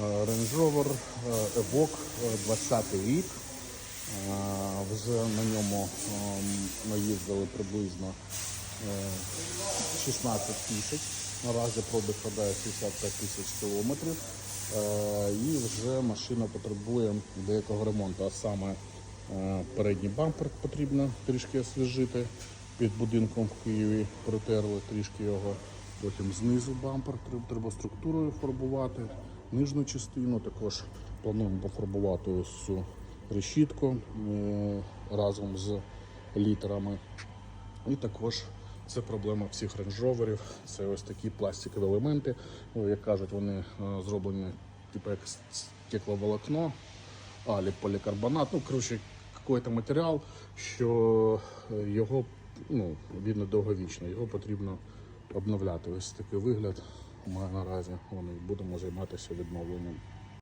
Е, Range Rover е, Evoque, е, 20 рік. Е, Вже на ньому ем, ми їздили приблизно е, 16 тисяч. Наразі пробіг складає 65 тисяч кілометрів. І вже машина потребує деякого ремонту, а саме передній бампер потрібно трішки освіжити. Під будинком в Києві протерли трішки його. Потім знизу бампер треба структурою фарбувати. Нижню частину також плануємо пофарбувати ось цю решітку е, разом з літерами. І також це проблема всіх рейндж-роверів. Це ось такі пластикові елементи. Ну, Як кажуть, вони е, зроблені типу як стекловолокно, алі полікарбонат. Ну, коротше, якийсь матеріал, що його ну, він недовговічний, його потрібно обновляти. Ось такий вигляд має наразі. Вони будемо займатися відновленням.